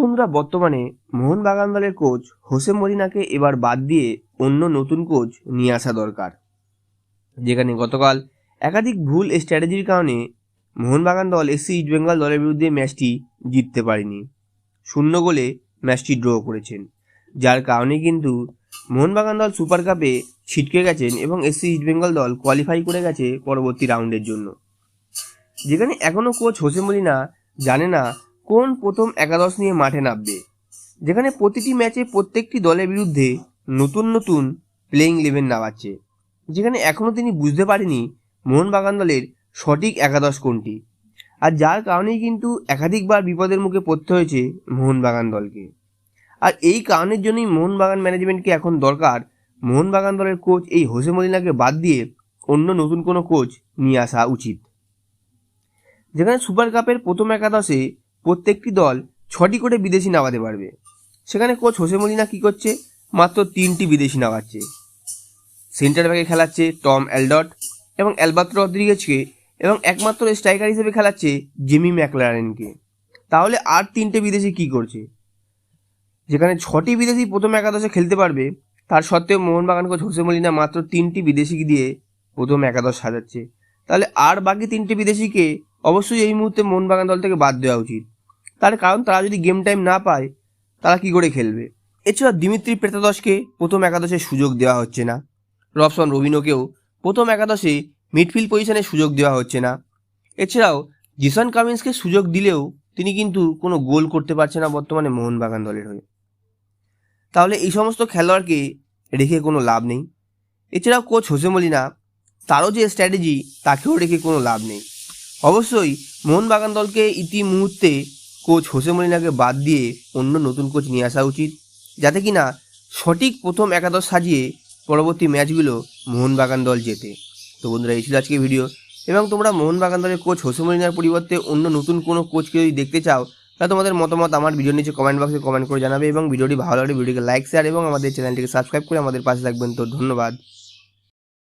বন্ধুরা বর্তমানে মোহনবাগান দলের কোচ হোসে মরিনাকে এবার বাদ দিয়ে অন্য নতুন কোচ নিয়ে আসা দরকার। যেখানে গতকাল একাধিক ভুল স্ট্র্যাটেজির কারণে মোহনবাগান দল এসসি ইস্ট বেঙ্গল দলের বিরুদ্ধে ম্যাচটি জিততে পারেনি। শূন্য গোলে ম্যাচটি ড্র করেছেন। যার কারণে কিন্তু মোহনবাগান দল সুপার কাপে ছিটকে গেছেন এবং এসসি ইস্ট বেঙ্গল দল কোয়ালিফাই করে গেছে পরবর্তী রাউন্ডের জন্য। যেখানে এখনও কোচ হোসে মলিনা জানে না কোন প্রথম একাদশ নিয়ে মাঠে নামবে? যেখানে প্রতিটি ম্যাচে প্রত্যেকটি দলের বিরুদ্ধে নতুন নতুন প্লেয়িং ইলেভেন নামাচ্ছে। যেখানে এখনও তিনি বুঝতে পারেনি মোহনবাগান দলের সঠিক একাদশ কোনটি। আর যার কারণেই কিন্তু একাধিকবার বিপদের মুখে পড়তে হয়েছে মোহনবাগান দলকে। আর এই কারণের জন্যই মোহনবাগান ম্যানেজমেন্টকে এখন দরকার মোহনবাগান দলের কোচ এই হোসে মলিনাকে বাদ দিয়ে অন্য নতুন কোনো কোচ নিয়ে আসা উচিত। যেখানে সুপার কাপের প্রথম একাদশে প্রত্যেকটি দল ছটি করে বিদেশি নামাতে পারবে। সেখানে কোচ হোসে মলিনা কী করছে? মাত্র তিনটি বিদেশি নামাচ্ছে। সেন্টার ব্যাকে খেলাচ্ছে টম অ্যালডট এবং অ্যালবাত্র রদ্রিগেজকে এবং একমাত্র স্ট্রাইকার হিসেবে খেলাচ্ছে জিমি ম্যাকলারেনকে। তাহলে আর তিনটে বিদেশি কি করছে? যেখানে ছটি বিদেশি প্রথম একাদশে খেলতে পারবে, তার সত্ত্বেও মোহনবাগান কোচ হোসে মলিনা মাত্র তিনটি বিদেশি দিয়ে প্রথম একাদশ সাজাচ্ছে। তাহলে আর বাকি তিনটি বিদেশিকে অবশ্যই এই মুহূর্তে মোহনবাগান দল থেকে বাদ দেওয়া উচিত। তার কারণ তারা যদি গেম টাইম না পায়, তারা কি করে খেলবে? এছাড়া দিমিত্রি প্রেতাদশকে প্রথম একাদশে সুযোগ দেওয়া হচ্ছে না। রবসন রবিনোকেও প্রথম একাদশে মিডফিল্ড পজিশনে সুযোগ দেওয়া হচ্ছে না। এছাড়াও জিসন কামিন্সকে সুযোগ দিলেও তিনি কিন্তু কোনো গোল করতে পারছে না বর্তমানে মোহনবাগান দলের হয়ে। তাহলে এই সমস্ত খেলোয়াড়কে রেখে কোনো লাভ নেই। এছাড়াও কোচ হোসে মলিনা, তারও যে স্ট্র্যাটেজি তাকেও রেখে কোনো লাভ নেই। অবশ্যই মোহনবাগান দলকে ইতি মুহূর্তে কোচ হোসে মলিনাকে বাদ দিয়ে অন্য নতুন কোচ নিয়ে আসা উচিত। যাতে কিনা সঠিক প্রথম একাদশ সাজিয়ে পরবর্তী ম্যাচগুলো মোহনবাগান দল জেতে। তো বন্ধুরা, এই ছিল আজকে ভিডিও এবং তোমরা মোহনবাগান দলের কোচ হোসে মলিনার পরিবর্তে অন্য নতুন কোনো কোচকে যদি দেখতে চাও, তাহলে তোমাদের মতামত আমার ভিডিওর নিচে কমেন্ট বক্সে কমেন্ট করে জানাবে এবং ভিডিওটি ভালো লাগলে ভিডিওকে লাইক শেয়ার এবং আমাদের চ্যানেলটিকে সাবস্ক্রাইব করে আমাদের পাশে থাকবেন। তো ধন্যবাদ।